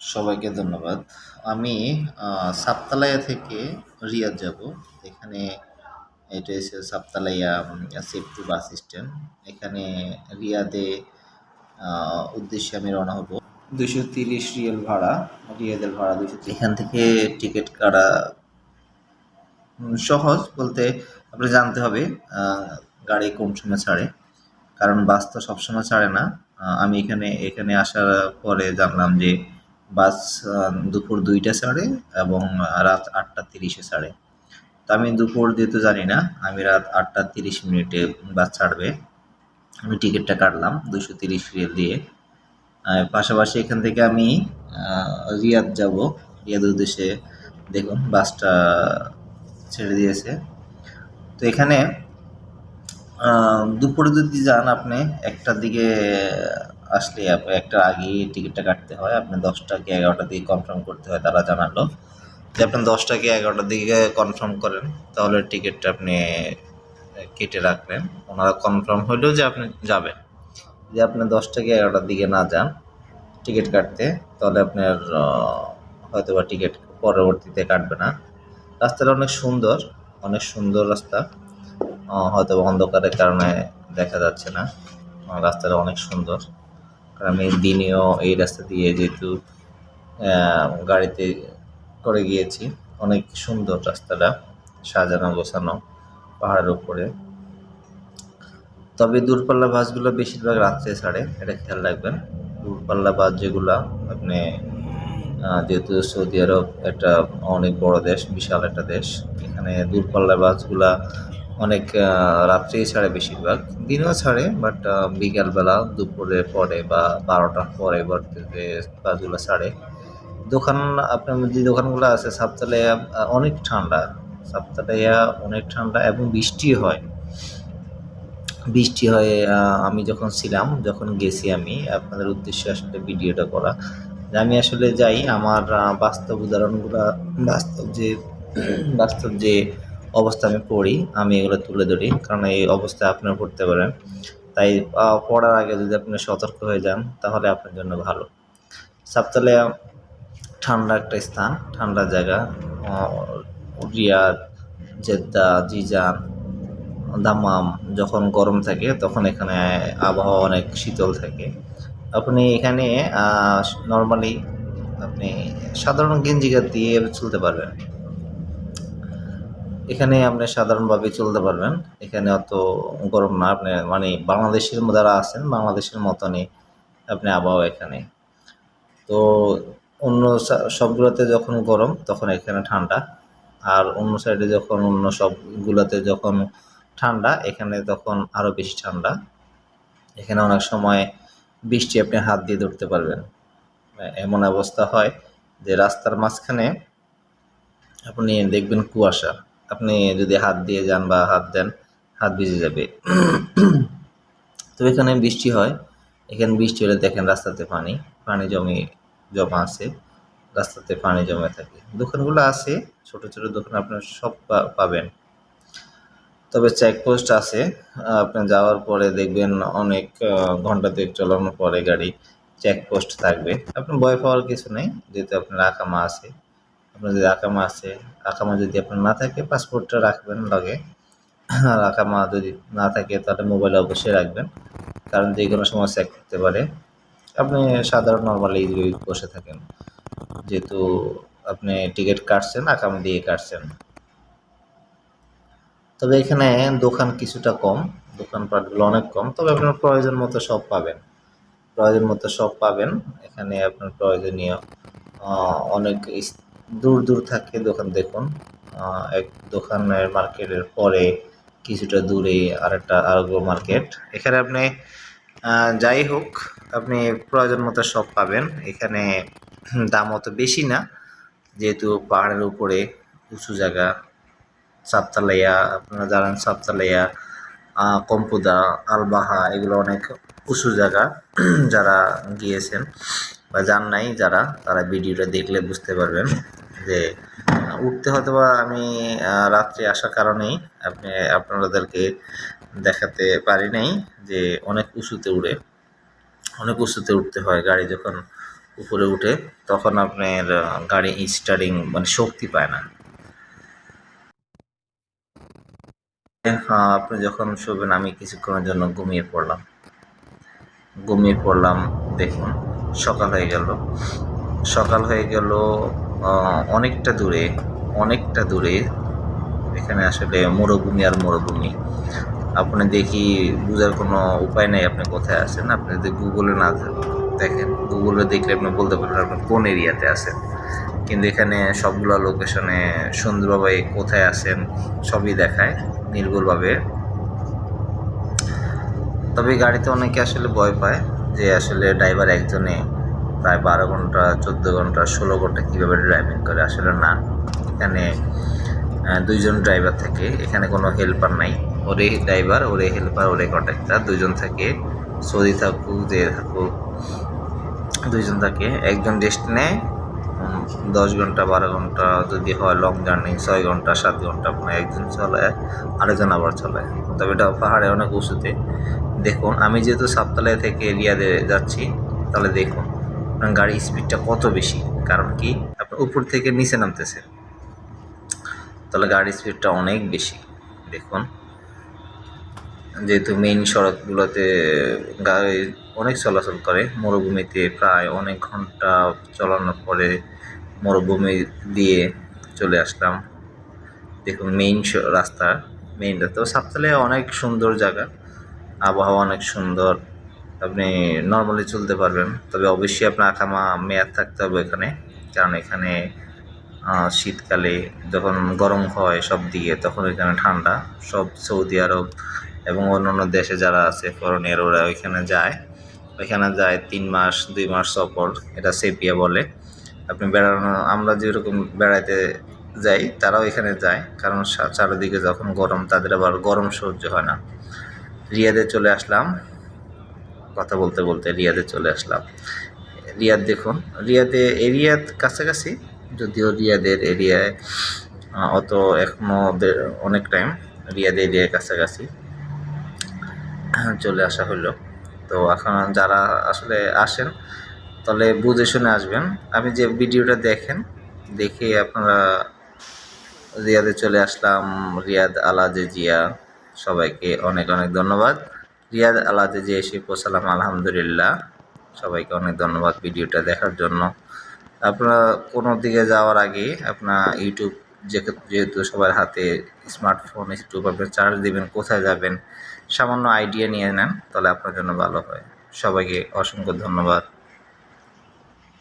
সবাইকে ধন্যবাদ। আমি আহ, সাততালাইয়া থেকে রিয়াদ যাব। এখানে এটা হচ্ছে সাততালাইয়া সেফটু বাস স্ট্যান্ড এখানে রিয়াদে উদ্দেশ্যে আমি রওনা হব। দুশো তিরিশ রিয়াল ভাড়া রিয়াদের ভাড়া দুশো এখান থেকে টিকিট কাটা সহজ বলতে আপনি জানতে হবে গাড়ি কোন সময় ছাড়ে। কারণ বাস তো সবসময় ছাড়ে না। আমি এখানে এখানে আসার পরে জানলাম যে বাস দুপুর দুইটা ছাড়ে এবং রাত আটটা তিরিশে ছাড়ে তো আমি দুপুর যেহেতু জানি না, আমি রাত আটটা তিরিশ মিনিটে বাস ছাড়বে। আমি টিকিটটা কাটলাম দুশো তিরিশ রিয়াল দিয়ে। পাশাপাশি এখান থেকে আমি রিয়াদ যাব। রিয়াদ উদ্দেশ্যে দেখুন বাসটা ছেড়ে দিয়েছে। তো এখানে দুপুরে যদি যান আপনি, একটার দিকে আসলে আপ- একটা আগে টিকিটটা কাটতে হয়। আপনি দশটা কি এগারোটার দিকে কনফার্ম করতে হয়, তারা জানালো যে আপনি দশটা কি এগারোটার দিকে কনফার্ম করেন, তাহলে টিকিটটা আপনি কেটে রাখলেন। ওনারা কনফার্ম হইলেও যে আপনি যাবেন। যে আপনি দশটা কি এগারোটার দিকে না যান টিকিট কাটতে, তাহলে আপনার হয়তো বা টিকিট পরবর্তীতে কাটবে না। রাস্তাটা অনেক সুন্দর অনেক সুন্দর রাস্তা। হয়তো অন্ধকারের কারণে দেখা যাচ্ছে না। রাস্তাটা অনেক সুন্দর। কারণ আমি দিনেও এই রাস্তা দিয়ে যেহেতু গাড়িতে করে গিয়েছি, অনেক সুন্দর রাস্তাটা, সাজানো, গোছানো, পাহাড়ের উপরে। তবে দূরপাল্লা বাসগুলো বেশিরভাগ রাত্রে ছাড়ে, এটা খেয়াল রাখবেন। দূরপাল্লা বাস যেগুলা, আপনি যেহেতু সৌদি আরব একটা অনেক বড় দেশ, বিশাল একটা দেশ, এখানে দূরপাল্লা বাসগুলা অনেক রাত্রেই ছাড়ে বেশিরভাগ। দিনেও ছাড়ে বাট বিকালবেলা, দুপুরের পরে বা বারোটার পরে বাসগুলো ছাড়ে। দোকান, আপনার যে দোকানগুলো আছে সাপ্তাহিয়া অনেক ঠান্ডা। সাপ্তাহিয়া অনেক ঠান্ডা এবং বৃষ্টি হয়। বৃষ্টি হয় আমি যখন ছিলাম, যখন গেছি আমি, আপনাদের উদ্দেশ্যে আসলে ভিডিওটা করা আমি আসলে যাই, আমার বাস্তব উদাহরণগুলো, বাস্তব যে বাস্তব যে অবস্থা আমি পড়ি, আমি এগুলো তুলে ধরি, কারণ এই অবস্থায় আপনারা পড়তে পারেন। তাই পড়ার আগে যদি আপনি সতর্ক হয়ে যান, তাহলে আপনার জন্য ভালো। সাপ্তালিয়া ঠান্ডা একটা স্থান, ঠান্ডা জায়গা রিয়াদ, জেদ্দা, জিজান, দামাম, যখন গরম থাকে, তখন এখানে আবহাওয়া অনেক শীতল থাকে। আপনি এখানে নর্মালি আপনি সাধারণ গেঞ্জিগার দিয়ে চলতে পারবেন। এখানে আপনি সাধারণভাবে চলতে পারবেন। এখানে অত গরম না। আপনি মানে বাংলাদেশের যারা আছেন, বাংলাদেশের মতনই আপনি আবহাওয়া এখানে। তো অন্য সবগুলোতে যখন গরম, তখন এখানে ঠান্ডা। আর অন্য সাইডে যখন অন্য সবগুলোতে যখন ঠান্ডা, এখানে তখন আরও বেশি ঠান্ডা। এখানে অনেক সময় বৃষ্টি আপনি হাত দিয়ে ধরতে পারবেন। এমন অবস্থা হয় যে রাস্তার মাঝখানে আপনি দেখবেন কুয়াশা। আপনি যদি হাত দিয়ে যান বা হাত দেন, হাত ভিজে যাবে। তো এখানে বৃষ্টি হয়। এখানে বৃষ্টি হলে দেখেন রাস্তাতে পানি পানি জমে, জমা আছে। রাস্তাতে পানি জমে থাকে। দোকানগুলো আছে, ছোট ছোট দোকান আপনার সব পাবেন। তবে চেকপোস্ট আছে। আপনি যাওয়ার পরে দেখবেন অনেক ঘণ্টা দুয়েক চলানোর পরে গাড়ি, চেকপোস্ট থাকবে। আপনার ভয় পাওয়ার কিছু নেই, যেহেতু আপনার আকামা আছে। আপনার যদি আকামা আছে, আকামা যদি আপনার না থাকে পাসপোর্টটা রাখবেন লগে। আর আকামা যদি না থাকে, তাহলে মোবাইলে অবশ্যই রাখবেন। কারণ যে কোনো সময় চেক করতে পারে। আপনি সাধারণ নর্মালি বসে থাকেন। যেহেতু আপনি টিকিট কাটছেন, আকামা দিয়ে কাটছেন। তবে এখানে দোকান কিছুটা কম দোকানপাটগুলো অনেক কম। তবে আপনার প্রয়োজন মতো সব পাবেন। প্রয়োজন মতো সব পাবেন। এখানে আপনার প্রয়োজনীয় অনেক দূর দূর থাকে দোকান দেখুন। এক দোকানের মার্কেটের পরে কিছুটা দূরে আরেকটা আরও মার্কেট। এখানে আপনি যাই হোক, আপনি প্রয়োজন মতো সব পাবেন। এখানে দাম অত বেশি না, যেহেতু পাহাড়ের উপরে উঁচু জায়গা সাততালাইয়া আপনারা জানেন সাততালাইয়া কম্পুদা, আলবাহা, এগুলো অনেক উঁচু জায়গা যারা গিয়েছেন বা যান নাই যারা, তারা ভিডিওটা দেখলে বুঝতে পারবেন যে, উঠতে হয়তো বা আমি রাত্রে আসার কারণেই আপনি, আপনাদেরকে দেখাতে পারি নাই যে অনেক উঁচুতে উড়ে, অনেক উঁচুতে উঠতে হয় গাড়ি যখন উপরে উঠে, তখন আপনার গাড়ি স্টারিং মানে শক্তি পায় না। আপনি যখন শোবেন, আমি কিছুক্ষণের জন্য ঘুমিয়ে পড়লাম। ঘুমিয়ে পড়লাম, দেখুন, সকাল হয়ে গেল। সকাল হয়ে গেল অনেকটা দূরে অনেকটা দূরে। এখানে আসলে মরুভূমি আর মরুভূমি। আপনি দেখি বোঝার কোনো উপায় নেই আপনি কোথায় আছেন? আপনি যদি গুগলে না দেখেন গুগলে দেখলে আপনি বলতে পারবেন আপনি কোন এরিয়াতে আছেন। কিন্তু এখানে সবগুলো লোকেশনে সুন্দরভাবে কোথায় আছেন, সবই দেখায়, নির্ভুলভাবে। তবে গাড়িতে অনেকে আসলে ভয় পায় যে আসলে ড্রাইভার একজনে প্রায় বারো ঘণ্টা, চোদ্দ ঘণ্টা, ষোলো ঘণ্টা কীভাবে ড্রাইভিং করে? আসলে না। এখানে দুইজন ড্রাইভার থাকে। এখানে কোনো হেল্পার নাই। ওরে ড্রাইভার, ওরে হেল্পার ওরে কন্ট্রাক্টার দুজন থাকে। সৌদি থাকুক, যে থাকুক, দুইজন থাকে। একজন রেস্ট নেয়। দশ ঘণ্টা, বারো ঘণ্টা যদি হয় লং জার্নি ছয় ঘণ্টা, সাত ঘণ্টা একজন চলায়, আরেকজন আবার চলায়। তবে এটা পাহাড়ে অনেক উঁচুতে। দেখুন, আমি যেহেতু সাততলায় থেকে এরিয়াতে যাচ্ছি, তাহলে দেখুন, আপনার গাড়ির স্পিডটা কত বেশি, কারণ কি আপনার উপর থেকে নিচে নামতেছে তাহলে গাড়ির স্পিডটা অনেক বেশি, দেখুন। যেহেতু মেইন সড়কগুলোতে গাড়ি অনেক চলাচল করে, মরুভূমিতে প্রায় অনেক ঘণ্টা চলানোর পরে মরুভূমি দিয়ে চলে আসলাম। দেখুন মেইন রাস্তা মেইন রাস্তা তো সাততলে অনেক সুন্দর জায়গা আবহাওয়া অনেক সুন্দর। আপনি নর্মালি চলতে পারবেন। তবে অবশ্যই আপনার আকামা মেয়াদ থাকতে হবে এখানে। কারণ এখানে শীতকালে যখন গরম হয় সব দিকে, তখন এখানে ঠান্ডা। সব সৌদি আরব এবং অন্যান্য দেশে যারা আছে ফরেনিয়ার ওরা ওইখানে যায়। ওইখানে যায় তিন মাস, দুই মাস সফর এটা সেপিয়া বলে। আপনি বেড়ানো, আমরা যেরকম বেড়াইতে যাই, তারাও এখানে যায়। কারণ চারিদিকে যখন গরম, তাদের আবার গরম সহ্য হয় না। রিয়াদে চলে আসলাম। কথা বলতে বলতে রিয়াদে চলে আসলাম। রিয়াদ দেখুন, রিয়াদে এরিয়াদ কাছাকাছি, যদিও রিয়াদের এরিয়ায় অত এখনও দে- অনেক টাইম রিয়াদ এরিয়ার কাছাকাছি চলে আসা হলো তো এখন যারা আসলে আসেন, তাহলে বুঝে শুনে আসবেন। আমি যে ভিডিওটা দেখেন, দেখে আপনারা রিয়াদে চলে আসলাম, রিয়াদ আলাজে জিয়া সবাইকে অনেক অনেক ধন্যবাদ। রিয়াদ আলাতে যে এসে পৌঁছালাম, আলহামদুলিল্লাহ। সবাইকে অনেক ধন্যবাদ ভিডিওটা দেখার জন্য। আপনারা কোনো দিকে যাওয়ার আগে আপনার ইউটিউব যেহেতু সবার হাতে স্মার্টফোন ইউটিউব আপনি চার্জ দেবেন, কোথায় যাবেন, সামান্য আইডিয়া নিয়ে নেন, তাহলে আপনার জন্য ভালো হয়। সবাইকে অসংখ্য ধন্যবাদ।